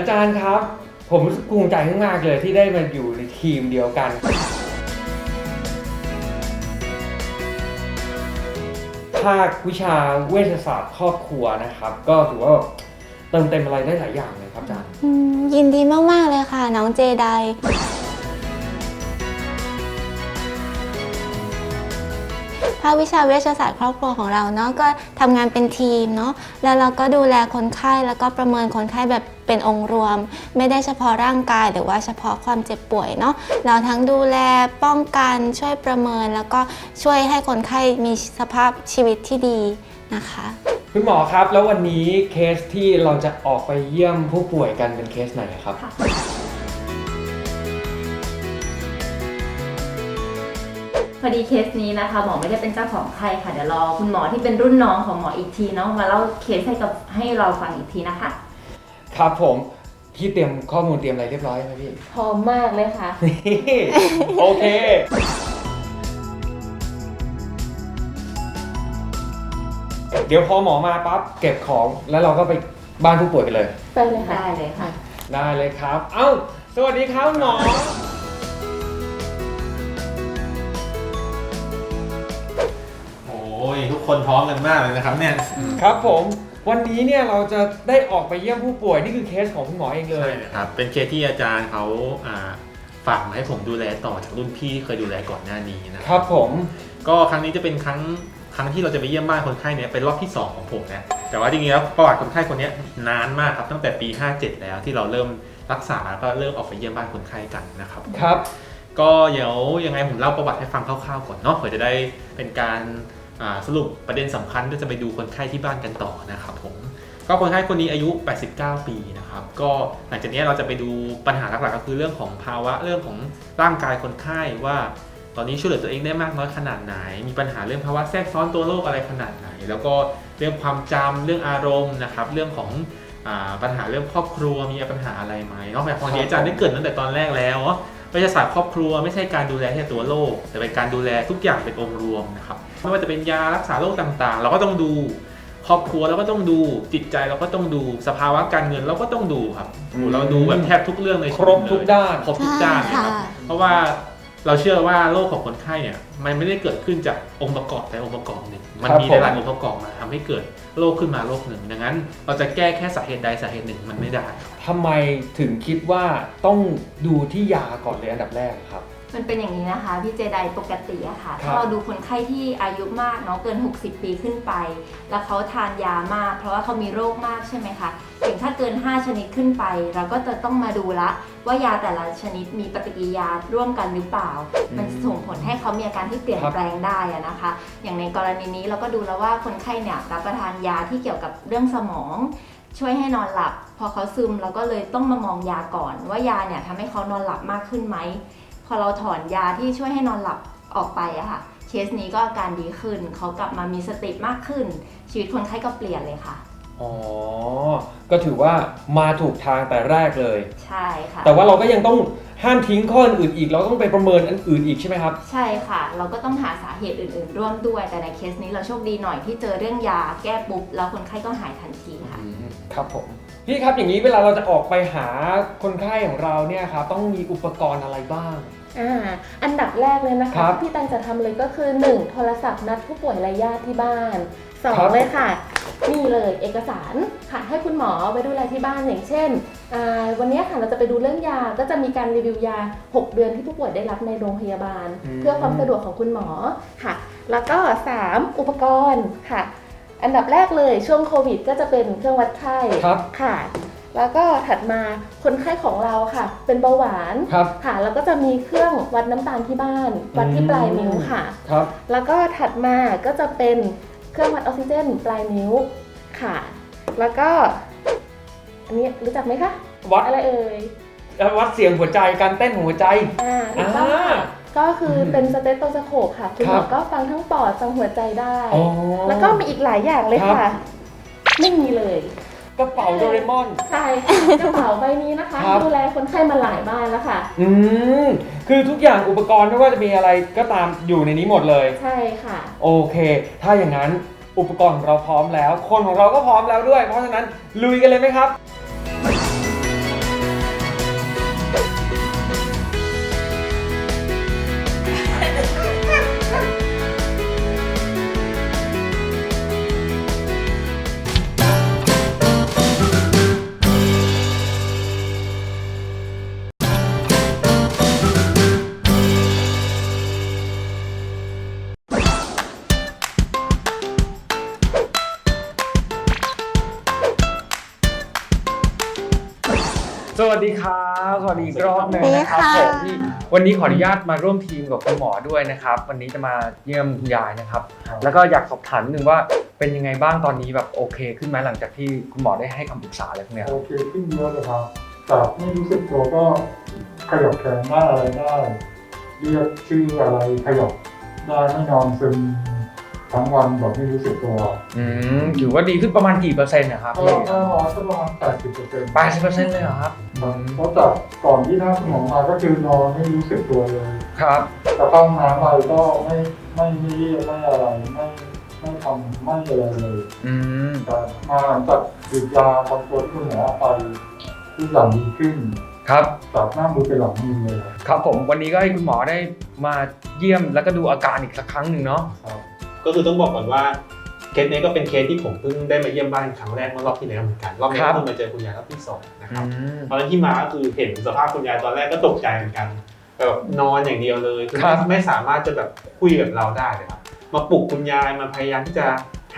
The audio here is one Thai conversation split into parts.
อาจารย์ครับ ผมรู้สึกภูมิใจมากๆเลยที่ได้มาอยู่ในทีมเดียวกัน ภาควิชาเวชศาสตร์ครอบครัวนะครับ ก็ถือว่าเติมเต็มอะไรได้หลายอย่างเลยครับอาจารย์ อืมยินดีมาก ๆ เลยค่ะ น้องเจได ภาควิชาเวชศาสตร์ครอบครัวของเราเนาะก็ทำงานเป็นทีมเนาะแล้วเราก็ดูแลคนไข้แล้วก็ประเมินคนไข้แบบเป็นองค์รวม ไม่ได้เฉพาะร่างกายหรือว่าเฉพาะความเจ็บป่วยเนาะเราทั้งดูแลป้องกันช่วยประเมิน แล้วก็ช่วยให้คนไข้มีสภาพชีวิตที่ดีนะคะคุณหมอครับ แล้ววันนี้เคสที่เราจะออกไปเยี่ยมผู้ป่วยกันเป็นเคสไหนครับ พอดีเคสนี้นะคะหมอไม่ได้เป็นเจ้าของไข้ค่ะเดี๋ยวรอคุณหมอที่เป็นรุ่นน้องของหมออีกทีเนาะมาเล่าเคสให้กับให้เราฟังอีกทีนะคะ ครับผมพี่เตรียมข้อมูลเตรียมอะไรเรียบร้อยไหมพี่พร้อมมากเลยค่ะ นี่โอเค เดี๋ยวพอหมอมาปั๊บเก็บของแล้วเราก็ไปบ้านผู้ป่วยกันเลย ไปเลยค่ะ ได้เลยค่ะ ได้เลยครับ เอ้า สวัสดีครับหมอ คนพร้อมกันมากเลยนะครับเนี่ย ครับผมวันนี้เนี่ยเราจะได้ออกไปเยี่ยมผู้ป่วยนี่คือเคสของคุณหมอเองเลใช่ย นะครับ เป็นเคสที่อาจารย์เขาอ่าฝากมาให้ผมดูแลต่อจากรุ่นพี่ที่เคยดูแลก่อนหน้านี้นะคครับรับผม ก็ครั้งนี้จะเป็นครั้งครั้งที่เราจะไปเยี่ยมบ้านคนไข้เนี่ยเป็นรอบที่2ของผมนะแต่ว่าจริงๆแล้วประวัติคนไข้คนเนี้ยนานมากครับตั้งแต่ปี 57 แล้วที่เราเริ่มรักษาแล้วก็เริ่มออกไปเยี่ยมบ้านคนไข้กันนะครับ ครับ ก็เดี๋ยวยังไงผมเล่าประวัติให้ฟังคร่าวๆก่อนเนาะเผื่อจะได้เป็นการอ่า สรุปประเด็นสำคัญที่จะไปดูคนไข้ที่บ้านกันต่อนะครับผมก็คนไข้คนนี้อายุ 89 ปีนะครับ ก็หลังจากนี้เราจะไปดูปัญหาหลักๆ ก็คือเรื่องของภาวะเรื่องของร่างกายคนไข้ว่า ตอนนี้ช่วยเหลือตัวเองได้มากน้อยขนาดไหน มีปัญหาเรื่องภาวะแทรกซ้อนตัวโรคอะไรขนาดไหน แล้วก็เรื่องความจำเรื่องอารมณ์นะครับ เรื่องของอาปัญหาเรื่องครอบครัวมีปัญหาอะไรไหมเนาะแบบพอดีอาจารย์ได้เกริดตั้งแต่ตอนแรกแล้วว่าวิทยาศาสตร์ครอบครัวไม่ใช่การดูแลแค่ตัวโรคแต่เป็นการดูแลทุกอย่างเป็นองค์รวมนะครับ ไม่ว่าจะเป็นยารักษาโรคต่างๆ เราก็ต้องดูครอบครัวเราก็ต้องดูจิตใจเราก็ต้องดูสภาวะการเงินเราก็ต้องดูครับอืมเราดูแบบแทบทุกเรื่องในครบทุกด้านครบทุกด้านนะค่ะครับเพราะว่าเราเชื่อว่าโรคของคนไข้เนี่ยมันไม่ได้เกิดขึ้นจากองค์ประกอบใดองค์ประกอบหนึ่งมันครับมีผมหลายๆองค์ประกอบมาทำให้เกิดโรคขึ้นมาโรคหนึ่งดังนั้น เราจะแก้แค่สาเหตุใดสาเหตุหนึ่งมันไม่ได้ ทำไมถึงคิดว่าต้องดูที่ยาก่อนเลยอันดับแรกครับ มันเป็นอย่างนี้นะคะพี่เจไดปกติอะค่ะ ครับ ถ้าเราดูคนไข้ที่อายุมากเนาะเกิน 60 ปีขึ้นไป แล้วเขาทานยามาก เพราะว่าเขามีโรคมากใช่ไหมคะอย่างถ้าเกิน 5 ชนิดขึ้นไป เราก็จะต้องมาดูละ ว่ายาแต่ละชนิดมีปฏิกิริยาร่วมกันหรือเปล่ามันส่งผลให้เขามีอาการที่เปลี่ยนครับ แปลงได้อะนะคะ อย่างในกรณีนี้เราก็ดูแล้วว่าคนไข้เนี่ยรับประทานยาที่เกี่ยวกับเรื่องสมอง ช่วยให้นอนหลับ พอเขาซึมเราก็เลยต้องมามองยาก่อน ว่ายาเนี่ยทำให้เขานอนหลับมากขึ้นไหมพ อเราถอนยาที่ช่วยให้นอนหลับออกไปอะค่ะเคสนี้ก็อาการดีขึ้น เขากลับมามีสติมากขึ้น ชีวิตคนไข้ก็เปลี่ยนเลยค่ะ อ๋อ ก็ถือว่ามาถูกทางแต่แรกเลย ใช่ค่ะ แต่ว่าเราก็ยังต้องห้ามทิ้งข้ออื่นอีก เราต้องไปประเมินอันอื่นอีกใช่ไหมครับ ใช่ค่ะ เราก็ต้องหาสาเหตุอื่น ๆ ร่วมด้วย แต่ในเคสนี้เราโชคดีหน่อยที่เจอเรื่องยาแก้ปุ๊บแล้วคนไข้ก็หายทันทีค่ะ ครับผม พี่ครับอย่างนี้เวลาเราจะออกไปหาคนไข้ของเราเนี่ยครับต้องมีอุปกรณ์อะไรบ้าง อ่าอันดับแรกเลยนะครัคะบที่พี่ตังจะทำเลยก็คือ 1. โทรศัพท์นัดผู้ป่วยและญาติที่บ้าน ครับ 2. เลยค่ะ นี่เลยเอกสารค่ะให้คุณหมอไปดูแลที่บ้านอย่างเช่นอ่าวันนี้ค่ะเราจะไปดูเรื่องยาก็จะมีการรีวิวยา 6 เดือนที่ผู้ป่วยได้รับในโรงพยาบาลเพื่อความสะดวกของคุณหมอค่ะ แล้วก็ 3. อุปกรณ์ค่ะ อันดับแรกเลยช่วงโควิดก็จะเป็นเครื่องวัดไข้ ครับ ค่ะ แล้วก็ถัดมาคนไข้ของเราค่ะ เป็นเบาหวานครับ ค่ะแล้วก็จะมีเครื่องวัดน้ำตาลที่บ้าน วัดที่ปลายนิ้วค่ะ ครับ แล้วก็ถัดมาก็จะเป็นเครื่องวัดออกซิเจนปลายนิ้วค่ะ แล้วก็ อันนี้รู้จักไหมคะวัดอะไรเอ่ยวัดเสียงหัวใจการเต้นของหัวใจอ่าถูกต้องค่ะอ่าก็คือเป็นสเตตโตสโคปค่ะคุณหมครัอบก็ฟังทั้งปอดฟังหัวใจได้อ๋อแล้วก็มีอีกหลายอย่างเลยครัค่ะบไม่มีเลย กระเป๋าโดเรมอน ใช่ค่ะกระเป๋าใบนี้นะคะ ครับ ดูแลคนไข้มาหลายบ้านแล้วค่ะ อืมคือทุกอย่างอุปกรณ์ไม่ว่าจะมีอะไรก็ตามอยู่ในนี้หมดเลย ใช่ค่ะ โอเค ถ้าอย่างนั้นอุปกรณ์ของเราพร้อมแล้ว คนของเราก็พร้อมแล้วด้วย เพราะฉะนั้นลุยกันเลยไหมครับ สวัสดีครับสวัสดีอีกรอบหนึ่งนะครับสวัสดีผค่ะ มที่วันนี้ขออนุญาตมาร่วมทีมกับคุณหมอด้วยนะครับ วันนี้จะมาเยี่ยมคุณยายนะครับ แล้วก็อยากสอบถามนิดนึงว่าเป็นยังไงบ้างตอนนี้แบบโอเค ขึ้นไหมหลังจากที่คุณหมอได้ให้คำปรึกษาอะไรพวกเนี้ยโอเคขึ้นเยอะเลยครับจากไม่รู้สึกตัวก็ขยับแขนได้อะไรได้ เรียกชื่ออะไรขยับได้ไม่นอนซึม ทั้งวันแบบไม่รู้สึกตัวอืมถือว่าดีขึ้นประมาณกี่เปอร์เซ็นต์นะครับก็ถ้านอนก็ประมาณแปดสิบเปอร์เซ็นต์แปดสิบเปอร์เซ็นต์เลยเหรอครับอืมเพราะจากก่อนที่ท่านคุณหมอมาก็คือนอนไม่รู้สึกตัวเลยครับแต่เข้าห้องน้ำอะไรก็ไม่ไม่ไม่เรียกไม่อะไรไม่ไม่ทำไม่อะไรเลยอืมแต่มาหลังจากหยุดยาบางตัวที่คุณหมอไปทุกอย่างดีขึ้นครับจากหน้ามือเป็นหลังมือเลยครับครับผมวันนี้ก็ให้คุณหมอได้มาเยี่ยมแล้วก็ดูอาการอีกสักครั้งหนึ่งเนาะ ก็คือต้องบอกก่อนว่าเคสนี้ก็เป็นเคสที่ผมเพิ่งได้มาเยี่ยมบ้านครั้งแรกเมื่อรอบที่แล้วเหมือนกันรอบนี้ครับก็เพิ่งมาเจอคุณยายรอบที่สองนะครับอืมตอนนั้นที่มาก็คือเห็นสภาพคุณยายตอนแรกก็ตกใจเหมือนกันแบบนอนอย่างเดียวเลยคือครัไม่บไม่สามารถจะแบบคุยกับเราได้เลยครับมาปลุกคุณยายมาพยายามที่จะ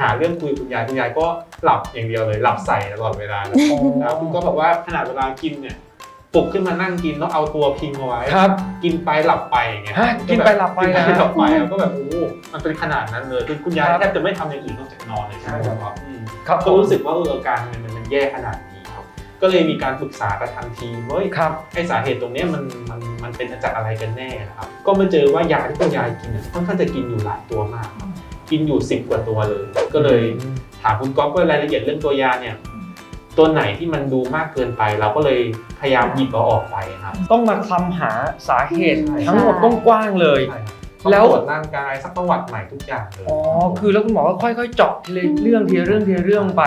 หาเรื่องคุยกับคุณยายคุณยายก็หลับอย่างเดียวเลย หลับใส่ตลอดเวลาเลยนะครับคุณก็บอกว่าขนาดเวลากินเนี่ย ปลุกขึ้นมานั่งกินต้องเอาตัวพิงเอาไว้ ครับกินไปหลับไปอย่างเงี้ยฮะกินไปหลับไปกินนะ ไปหลับไปแล้วก็แบบโอ้โหมันเป็นขนาดนั้นเลยคือคุณยายครับ แทบจะไม่ทำอย่างอื่นนอกจากนอนเลยใช่ไหมครับอืม ครับผก็มรู้สึกว่าเอออาการมันมันมันแย่ขนาดนี้ครับ ก็เลยมีการปรึกษากับทางทีมว่าเฮ้ยครับ ไอสาเหตุตรงเนี้ยมันมันมันเป็นจากอะไรกันแน่นะครับ ก็มาเจอว่ายาที่คุณยายกินเนี่ยค่อนข้างจะกินอยู่หลายตัวมากครับกินอยู่สิบกว่าตัวเลย ก็เลยถามคุณก๊อฟว่ารายละเอียดเรื่องตัวยาเนี่ย ตัวไหนที่มันดูมากเกินไป เราก็เลยพยายามหยิบเอาออกไปครับ ต้องมาคลำหาสาเหตุใช่ทั้งหมดกว้างๆเลยใช่ครับแล้แล้ววตรวจร่างกายสักประวัติใหม่ทุกอย่างเลยอ๋อคือแล้วคุณหมอก็ค่อยๆเจาะทีละเรื่องทีละเรื่องทีละเรื่องไป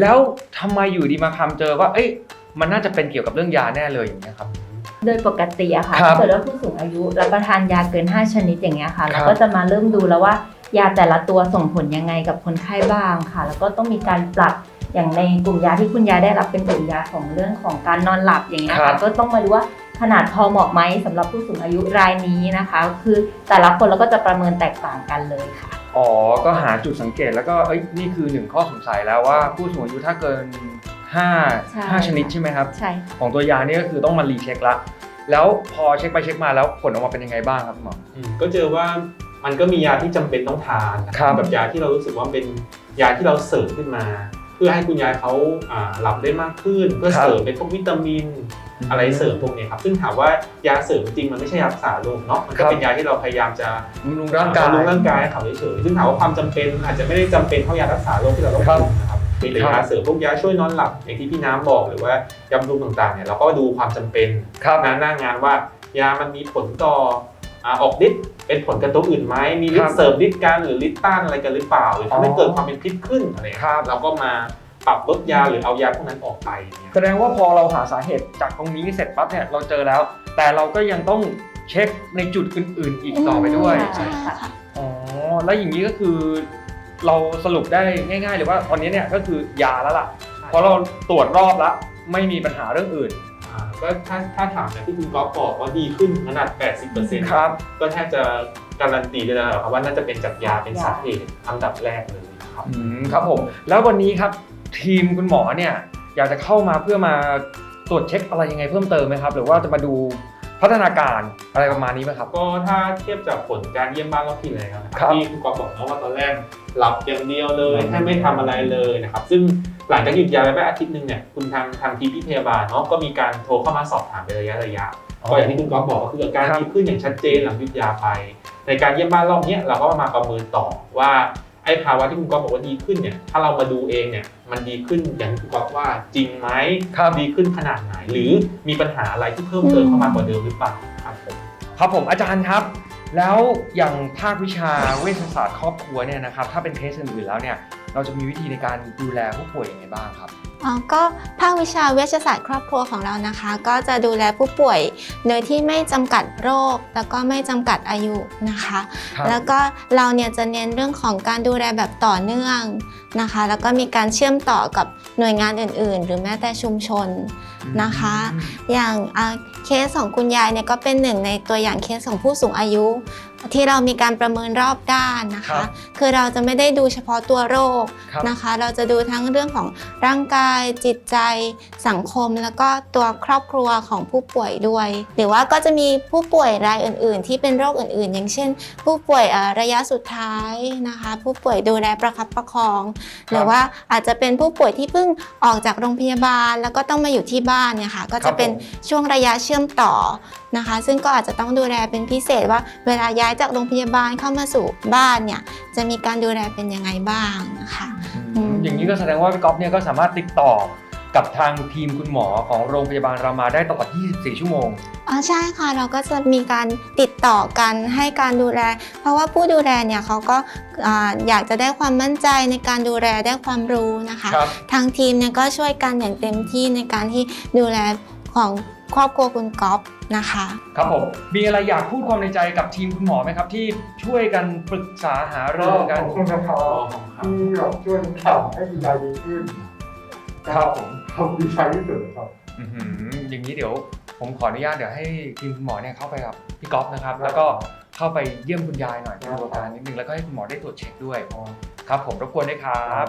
แล้วทำไมอยู่ดีมาคำเจอว่า เอ้ยมันน่าจะเป็นเกี่ยวกับเรื่องยาแน่เลยอย่างเงี้ยครับ โดยปกติอะค่ะครับถ้าเกิดว่าผู้สูงอายุรับประทานยาเกิน 5 ชนิดอย่างเงี้ยค่ะ ครัเราบก็จะมาเริ่มดูแล้วว่ายาแต่ละตัวส่งผลยังไงกับคนไข้บ้างค่ะ แล้วก็ต้องมีการปรับ อย่างในกลุ่มยาที่คุณยายได้รับเป็นกลุ่มยาของเรื่องของการนอนหลับอย่างเงี้ยครัค่ะบก็ต้องมาดูว่าขนาดพอเหมาะไหมสำหรับผู้สูงอายุรายนี้นะคะ คือแต่ละคนเราก็จะประเมินแตกต่างกันเลยค่ะอ๋อก็หาจุดสังเกตแล้วก็เอ้ยนี่คือหนึ่งข้อสงสัยแล้วว่าผู้สูงอายุถ้าเกินห้าใช่ห้าชนิดใช่ไหมครับใช่ค่ะของตัวยานี่ก็คือต้องมารีเช็คละแล้วพอเช็คไปเช็คมาแล้วผลออกมาเป็นยังไงบ้างครับคุณหมออืมก็เจอว่ามันก็มียาที่จำเป็นต้องทานนะครับแบบยาที่เรารู้สึกว่าเป็นยาที่เราเสริมขึ้นมา เพื่อให้คุณยายเขาอ่าหลับได้มากขึ้น เพื่อครับเสริมเป็นพวกวิตามิน อะไรเสริมพวกเนี้ยครับซึ่งถามว่ายาเสริมจริงๆมันไม่ใช่ยารักษาโรคเนาะมันก็เป็นยาที่เราพยายามจะบำรุงร่างกายบำรุงร่างกายให้เขาเฉยๆซึ่งถามว่าความจำเป็นอาจจะไม่ได้จำเป็นเท่ายารักษาโรคที่เราต้องครับกินนะครับมีแต่ครัยาบเสริมพวกยาช่วยนอนหลับอย่างที่พี่น้ำบอกหรือว่ายาบำรุงต่างๆเนี่ยเราก็ดูความจำเป็นครับงานหน้างานว่ายามันมีผลต่อ อ่าออกฤทธิ์เป็นผลกับตัวอื่นไหมมีฤทครัธิ์บเสริมฤทธิ์กันหรือฤทธิ์ต้านอะไรกันหรือเปล่าหรือทำให้อ๋อเกิดความเป็นพิษขึ้นอะไรอย่างเงี้ยครับเราก็มาปรับลดยาหรือเอายาพวกนั้นออกไปเนี่ยแสดงว่าพอเราหาสาเหตุจากตรงนี้เสร็จปั๊บเนี่ยเราเจอแล้ว แต่เราก็ยังต้องเช็คในจุดอื่น ๆ อีกต่อไปด้วยใช่ค่ะอ๋อแล้วอย่างนี้ก็คือ เราสรุปได้ง่ายๆเลยว่าตอนนี้เนี่ยก็คือยาแล้วล่ะเพราะเราตรวจรอบแล้วไม่มีปัญหาเรื่องอื่นอ่า ก็ถ้าถ้าถามจากที่คุณก๊อฟบอกว่าดีขึ้นขนาด 80%ครับ ก็แทบจะการันตีได้แล้วครับว่าน่าจะเป็นจากยาเป็นสาเหตุอันดับแรกเลยนะครับอืมครับผม แล้ววันนี้ครับทีมคุณหมอเนี่ยอยากจะเข้ามาเพื่อมาตรวจเช็คอะไรยังไงเพิ่มเติมไหมครับ หรือว่าจะมาดู พัฒนาการอะไรประมาณนี้ไหมครับ ก็ถ้าเทียบจากผลการเยี่ยมบ้านรอบที่แล้วนะคครัรับบที่คุณก๊อฟบอกนะว่าตอนแรกหลับอย่างเดียวเลยแทบไม่ทำอะไรเลยนะครับ ซึ่งหลังจากหยุดยาไปไปอาทิตย์หนึ่งเนี่ยคุณทางทางทีมพี่พยาบาลเนาะก็มีการโทรเข้ามาสอบถามเป็นระยะระยะก็อย่างที่คุณก๊อฟบอกก็คืออาการครับดีขึ้นอย่างชัดเจนหลังหยุดยาไป ในการเยี่ยมบ้านรอบเนี้ยเราก็มาประเมินต่อว่าไอ้ภาวะที่คุณก๊อฟบอกว่าดีขึ้นเนี่ย ถ้าเรามาดูเองเนี่ย มันดีขึ้นอย่างที่คุณก๊อฟว่าจริงไหมครับดีขึ้นขนาดไหน หรือมีปัญหาอะไรที่เพิ่มเติมเข้ามากว่าเดิมหรือเปล่าครับผมครับผมอาจารย์ครับ แล้วอย่างภาควิชาเวชศาสตร์ครอบครัวเนี่ยนะครับถ้าเป็นเคสอื่นๆแล้วเนี่ยเราจะมีวิธีในการดูแลผู้ป่วยยังไงบ้างครับอ๋อ ก็ภาควิชาเวชศาสตร์ครอบครัวของเรานะคะ ก็จะดูแลผู้ป่วย โดยที่ไม่จำกัดโรค แล้วก็ไม่จำกัดอายุนะคะครับแล้วก็เราเนี่ยจะเน้นเรื่องของการดูแลแบบต่อเนื่องนะคะ แล้วก็มีการเชื่อมต่อกับหน่วยงานอื่น ๆ หรือแม้แต่ชุมชนนะคะ อย่างอ่าเคสของคุณยายเนี่ยก็เป็นหนึ่งในตัวอย่างเคสของผู้สูงอายุ ที่เรามีการประเมินรอบด้านนะครัคะ บคือเราจะไม่ได้ดูเฉพาะตัวโรคครับ นะคะ เราจะดูทั้งเรื่องของร่างกายจิตใจสังคม แล้วก็ตัวครอบครัวของผู้ป่วยด้วย หรือว่าก็จะมีผู้ป่วยรายอื่น ๆ ที่เป็นโรคอื่น ๆ อย่างเช่น ผู้ป่วยเอ่อระยะสุดท้ายนะคะ ผู้ป่วยดูแลประคับประคอง หรือว่าอาจจะเป็นผู้ป่วยที่เพิ่งออกจากโรงพยาบาล แล้วก็ต้องมาอยู่ที่บ้านเนี่ยค่ะก็ครัจะบเป็นผม ช่วงระยะเชื่อมต่อ นะคะ ซึ่งก็อาจจะต้องดูแลเป็นพิเศษว่าเวลาย้ายจากโรงพยาบาลเข้ามาสู่บ้านเนี่ยจะมีการดูแลเป็นยังไงบ้างนะคะอืมอย่างนี้ก็แสดงว่าพี่ก๊อฟเนี่ยก็สามารถติดต่อกับทางทีมคุณหมอของโรงพยาบาลรามาได้ตลอด 24 ชั่วโมงอ๋อใช่ค่ะเราก็จะมีการติดต่อกันให้การดูแล เพราะว่าผู้ดูแลเนี่ยเขาก็อ่าอยากจะได้ความมั่นใจในการดูแลได้ความรู้นะคะครับทางทีมเนี่ยก็ช่วยกันอย่างเต็มที่ในการที่ดูแลของครอบครัวคุณก๊อฟ นะคะ ครับผมมีอะไรอยากพูดความในใจกับทีมคุณหมอไหมครับ ที่ช่วยกันปรึกษาหาก็รือขกันอบคุณนะครับที่แบบช่วยทุกอย่างให้ดีใจดีขึ้นครับผมผมดีใจที่สุดครับอื้อหืออย่างนี้เดี๋ยวผมขออนุญาตเดี๋ยวให้ทีมคุณหมอเนี่ยเข้าไปกับพี่ก๊อฟนะครับ แล้วก็เข้าไปเยี่ยมคุณยายหน่อยได้ดูอาการนิดนึงแล้วก็ให้คุณหมอได้ตรวจเช็คด้วย ครับผมรบกวนด้วยครับครับ